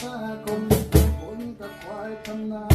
ซากลคนกับควายทำนา